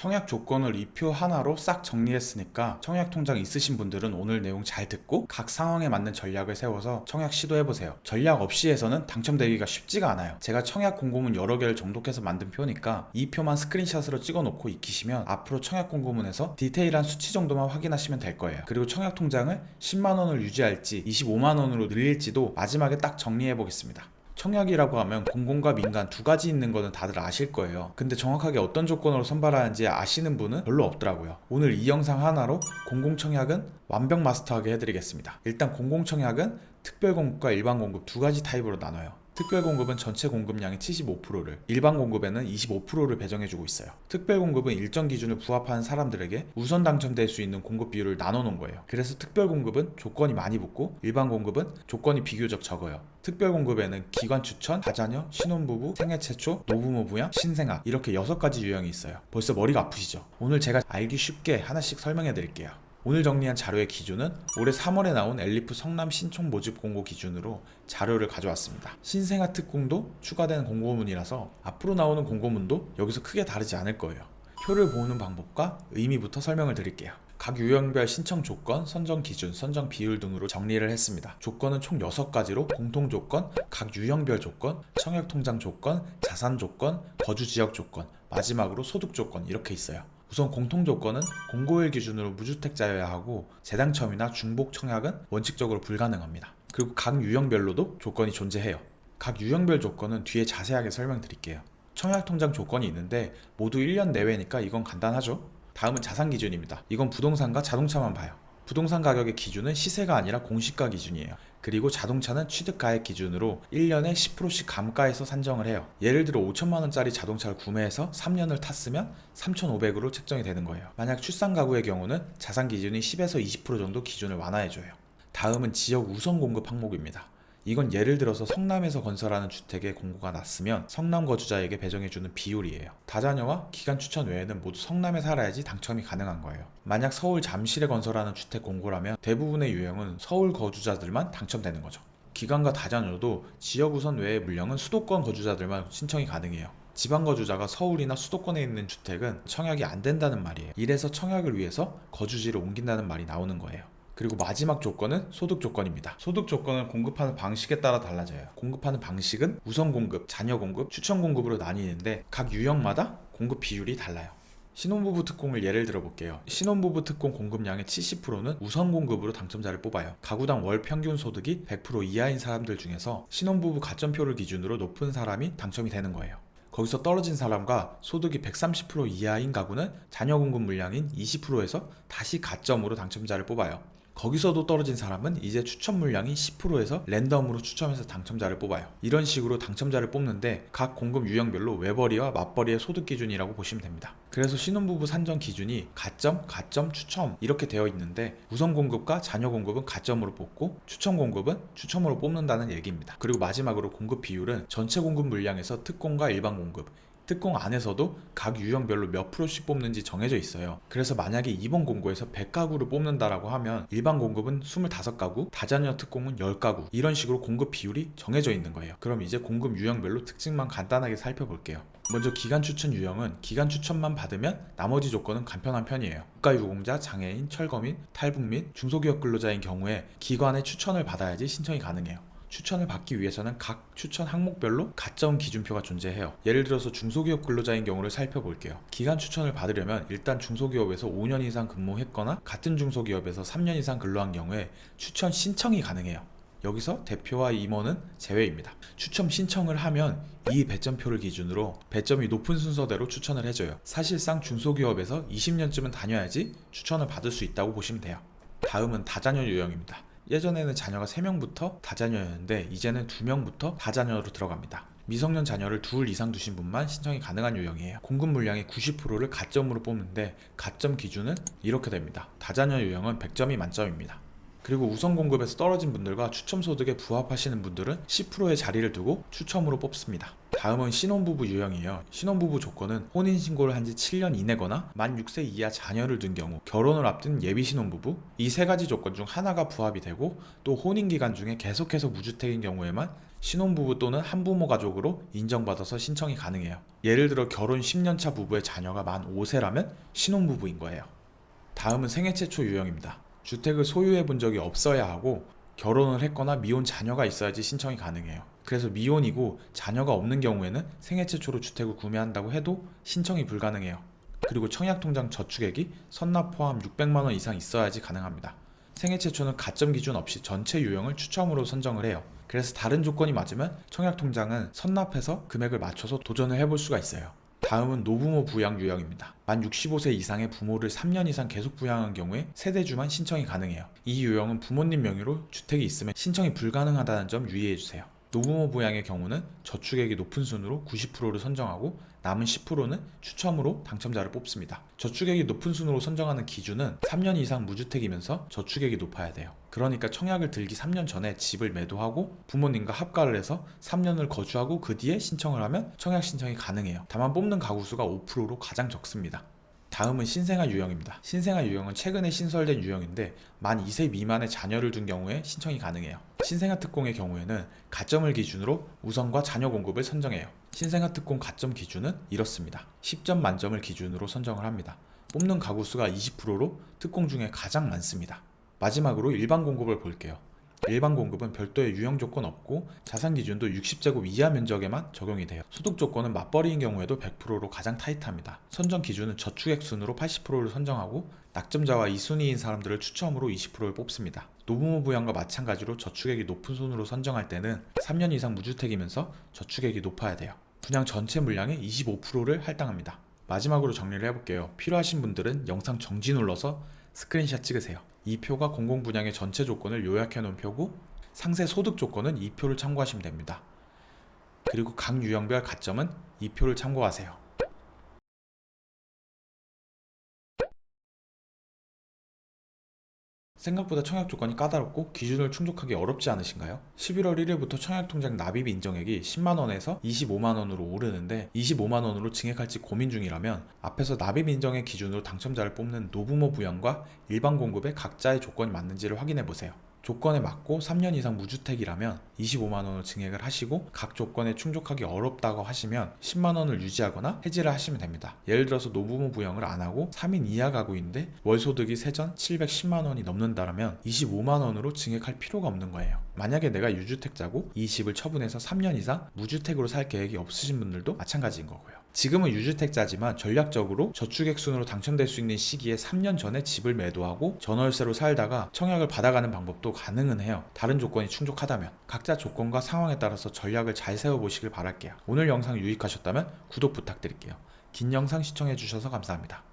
청약 조건을 이 표 하나로 싹 정리했으니까 청약 통장 있으신 분들은 오늘 내용 잘 듣고 각 상황에 맞는 전략을 세워서 청약 시도해보세요. 전략 없이 해서는 당첨되기가 쉽지가 않아요. 제가 청약 공고문 여러 개를 정독해서 만든 표니까 이 표만 스크린샷으로 찍어놓고 익히시면 앞으로 청약 공고문에서 디테일한 수치 정도만 확인하시면 될 거예요. 그리고 청약 통장을 10만 원을 유지할지 25만 원으로 늘릴지도 마지막에 딱 정리해 보겠습니다. 청약이라고 하면 공공과 민간 두 가지 있는 거는 다들 아실 거예요. 근데 정확하게 어떤 조건으로 선발하는지 아시는 분은 별로 없더라고요. 오늘 이 영상 하나로 공공청약은 완벽 마스터하게 해드리겠습니다. 일단 공공청약은 특별공급과 일반공급 두 가지 타입으로 나눠요. 특별 공급은 전체 공급량의 75%를, 일반 공급에는 25%를 배정해주고 있어요. 특별 공급은 일정 기준을 부합하는 사람들에게 우선 당첨될 수 있는 공급 비율을 나눠 놓은 거예요. 그래서 특별 공급은 조건이 많이 붙고, 일반 공급은 조건이 비교적 적어요. 특별 공급에는 기관 추천, 다자녀, 신혼부부, 생애 최초, 노부모 부양, 신생아 이렇게 6가지 유형이 있어요. 벌써 머리가 아프시죠? 오늘 제가 알기 쉽게 하나씩 설명해 드릴게요. 오늘 정리한 자료의 기준은 올해 3월에 나온 엘리프 성남 신촌 모집 공고 기준으로 자료를 가져왔습니다. 신생아 특공도 추가된 공고문이라서 앞으로 나오는 공고문도 여기서 크게 다르지 않을 거예요. 표를 보는 방법과 의미부터 설명을 드릴게요. 각 유형별 신청 조건, 선정 기준, 선정 비율 등으로 정리를 했습니다. 조건은 총 6가지로 공통 조건, 각 유형별 조건, 청약 통장 조건, 자산 조건, 거주 지역 조건, 마지막으로 소득 조건 이렇게 있어요. 우선 공통 조건은 공고일 기준으로 무주택자여야 하고 재당첨이나 중복 청약은 원칙적으로 불가능합니다. 그리고 각 유형별로도 조건이 존재해요. 각 유형별 조건은 뒤에 자세하게 설명드릴게요. 청약 통장 조건이 있는데 모두 1년 내외니까 이건 간단하죠. 다음은 자산 기준입니다. 이건 부동산과 자동차만 봐요. 부동산 가격의 기준은 시세가 아니라 공시가 기준이에요. 그리고 자동차는 취득가액 기준으로 1년에 10%씩 감가해서 산정을 해요. 예를 들어 5천만 원짜리 자동차를 구매해서 3년을 탔으면 3,500으로 책정이 되는 거예요. 만약 출산 가구의 경우는 자산 기준이 10에서 20% 정도 기준을 완화해 줘요. 다음은 지역 우선 공급 항목입니다. 이건 예를 들어서 성남에서 건설하는 주택의 공고가 났으면 성남 거주자에게 배정해주는 비율이에요. 다자녀와 기간 추천 외에는 모두 성남에 살아야지 당첨이 가능한 거예요. 만약 서울 잠실에 건설하는 주택 공고라면 대부분의 유형은 서울 거주자들만 당첨되는 거죠. 기간과 다자녀도 지역 우선 외의 물량은 수도권 거주자들만 신청이 가능해요. 지방 거주자가 서울이나 수도권에 있는 주택은 청약이 안 된다는 말이에요. 이래서 청약을 위해서 거주지를 옮긴다는 말이 나오는 거예요. 그리고 마지막 조건은 소득 조건입니다. 소득 조건은 공급하는 방식에 따라 달라져요. 공급하는 방식은 우선 공급, 자녀 공급, 추천 공급으로 나뉘는데 각 유형마다 공급 비율이 달라요. 신혼부부 특공을 예를 들어 볼게요. 신혼부부 특공 공급량의 70%는 우선 공급으로 당첨자를 뽑아요. 가구당 월 평균 소득이 100% 이하인 사람들 중에서 신혼부부 가점표를 기준으로 높은 사람이 당첨이 되는 거예요. 거기서 떨어진 사람과 소득이 130% 이하인 가구는 자녀 공급 물량인 20%에서 다시 가점으로 당첨자를 뽑아요. 거기서도 떨어진 사람은 이제 추첨 물량이 10%에서 랜덤으로 추첨해서 당첨자를 뽑아요. 이런 식으로 당첨자를 뽑는데 각 공급 유형별로 외벌이와 맞벌이의 소득 기준이라고 보시면 됩니다. 그래서 신혼부부 산정 기준이 가점, 가점, 추첨 이렇게 되어 있는데 우선 공급과 자녀 공급은 가점으로 뽑고 추첨 공급은 추첨으로 뽑는다는 얘기입니다. 그리고 마지막으로 공급 비율은 전체 공급 물량에서 특공과 일반 공급 특공 안에서도 각 유형별로 몇 프로씩 뽑는지 정해져 있어요. 그래서 만약에 이번 공고에서 100가구를 뽑는다라고 하면 일반 공급은 25가구, 다자녀 특공은 10가구 이런 식으로 공급 비율이 정해져 있는 거예요. 그럼 이제 공급 유형별로 특징만 간단하게 살펴볼게요. 먼저 기간 추천 유형은 기간 추천만 받으면 나머지 조건은 간편한 편이에요. 국가유공자, 장애인, 철거민, 탈북민, 중소기업 근로자인 경우에 기관의 추천을 받아야지 신청이 가능해요. 추천을 받기 위해서는 각 추천 항목별로 가점 기준표가 존재해요. 예를 들어서 중소기업 근로자인 경우를 살펴볼게요. 기간 추천을 받으려면 일단 중소기업에서 5년 이상 근무했거나 같은 중소기업에서 3년 이상 근로한 경우에 추천 신청이 가능해요. 여기서 대표와 임원은 제외입니다. 추첨 신청을 하면 이 배점표를 기준으로 배점이 높은 순서대로 추천을 해줘요. 사실상 중소기업에서 20년쯤은 다녀야지 추천을 받을 수 있다고 보시면 돼요. 다음은 다자녀 유형입니다. 예전에는 자녀가 3명부터 다자녀였는데 이제는 2명부터 다자녀로 들어갑니다. 미성년 자녀를 둘 이상 두신 분만 신청이 가능한 유형이에요. 공급 물량의 90%를 가점으로 뽑는데 가점 기준은 이렇게 됩니다. 다자녀 유형은 100점이 만점입니다. 그리고 우선 공급에서 떨어진 분들과 추첨 소득에 부합하시는 분들은 10%의 자리를 두고 추첨으로 뽑습니다. 다음은 신혼부부 유형이에요. 신혼부부 조건은 혼인신고를 한 지 7년 이내거나 만 6세 이하 자녀를 둔 경우, 결혼을 앞둔 예비 신혼부부, 이 세 가지 조건 중 하나가 부합이 되고 또 혼인 기간 중에 계속해서 무주택인 경우에만 신혼부부 또는 한부모 가족으로 인정받아서 신청이 가능해요. 예를 들어 결혼 10년차 부부의 자녀가 만 5세라면 신혼부부인 거예요. 다음은 생애 최초 유형입니다. 주택을 소유해 본 적이 없어야 하고 결혼을 했거나 미혼 자녀가 있어야지 신청이 가능해요. 그래서 미혼이고 자녀가 없는 경우에는 생애 최초로 주택을 구매한다고 해도 신청이 불가능해요. 그리고 청약통장 저축액이 선납 포함 600만 원 이상 있어야지 가능합니다. 생애 최초는 가점 기준 없이 전체 유형을 추첨으로 선정을 해요. 그래서 다른 조건이 맞으면 청약통장은 선납해서 금액을 맞춰서 도전을 해볼 수가 있어요. 다음은 노부모 부양 유형입니다. 만 65세 이상의 부모를 3년 이상 계속 부양한 경우에 세대주만 신청이 가능해요. 이 유형은 부모님 명의로 주택이 있으면 신청이 불가능하다는 점 유의해 주세요. 노부모 부양의 경우는 저축액이 높은 순으로 90%를 선정하고 남은 10%는 추첨으로 당첨자를 뽑습니다. 저축액이 높은 순으로 선정하는 기준은 3년 이상 무주택이면서 저축액이 높아야 돼요. 그러니까 청약을 들기 3년 전에 집을 매도하고 부모님과 합가를 해서 3년을 거주하고 그 뒤에 신청을 하면 청약 신청이 가능해요. 다만 뽑는 가구 수가 5%로 가장 적습니다. 다음은 신생아 유형입니다. 신생아 유형은 최근에 신설된 유형인데 만 2세 미만의 자녀를 둔 경우에 신청이 가능해요. 신생아 특공의 경우에는 가점을 기준으로 우선과 자녀 공급을 선정해요. 신생아 특공 가점 기준은 이렇습니다. 10점 만점을 기준으로 선정을 합니다. 뽑는 가구 수가 20%로 특공 중에 가장 많습니다. 마지막으로 일반 공급을 볼게요. 일반 공급은 별도의 유형 조건 없고 자산 기준도 60제곱 이하 면적에만 적용이 돼요. 소득 조건은 맞벌이인 경우에도 100%로 가장 타이트합니다. 선정 기준은 저축액 순으로 80%를 선정하고 낙점자와 2순위인 사람들을 추첨으로 20%를 뽑습니다. 노부모 부양과 마찬가지로 저축액이 높은 순으로 선정할 때는 3년 이상 무주택이면서 저축액이 높아야 돼요. 분양 전체 물량의 25%를 할당합니다. 마지막으로 정리를 해볼게요. 필요하신 분들은 영상 정지 눌러서 스크린샷 찍으세요. 이 표가 공공 분양의 전체 조건을 요약해 놓은 표고 상세 소득 조건은 이 표를 참고하시면 됩니다. 그리고 각 유형별 가점은 이 표를 참고하세요. 생각보다 청약 조건이 까다롭고 기준을 충족하기 어렵지 않으신가요? 11월 1일부터 청약통장 납입 인정액이 10만원에서 25만원으로 오르는데 25만원으로 증액할지 고민 중이라면 앞에서 납입 인정액 기준으로 당첨자를 뽑는 노부모 부양과 일반 공급의 각자의 조건이 맞는지를 확인해 보세요. 조건에 맞고 3년 이상 무주택이라면 25만 원을 증액을 하시고 각 조건에 충족하기 어렵다고 하시면 10만 원을 유지하거나 해지를 하시면 됩니다. 예를 들어서 노부모 부양을 안 하고 3인 이하 가구인데 월 소득이 세전 710만 원이 넘는다면 25만 원으로 증액할 필요가 없는 거예요. 만약에 내가 유주택자고 이 집을 처분해서 3년 이상 무주택으로 살 계획이 없으신 분들도 마찬가지인 거고요. 지금은 유주택자지만 전략적으로 저축액 순으로 당첨될 수 있는 시기에 3년 전에 집을 매도하고 전월세로 살다가 청약을 받아가는 방법도 가능은 해요. 다른 조건이 충족하다면 각자 조건과 상황에 따라서 전략을 잘 세워보시길 바랄게요. 오늘 영상 유익하셨다면 구독 부탁드릴게요. 긴 영상 시청해주셔서 감사합니다.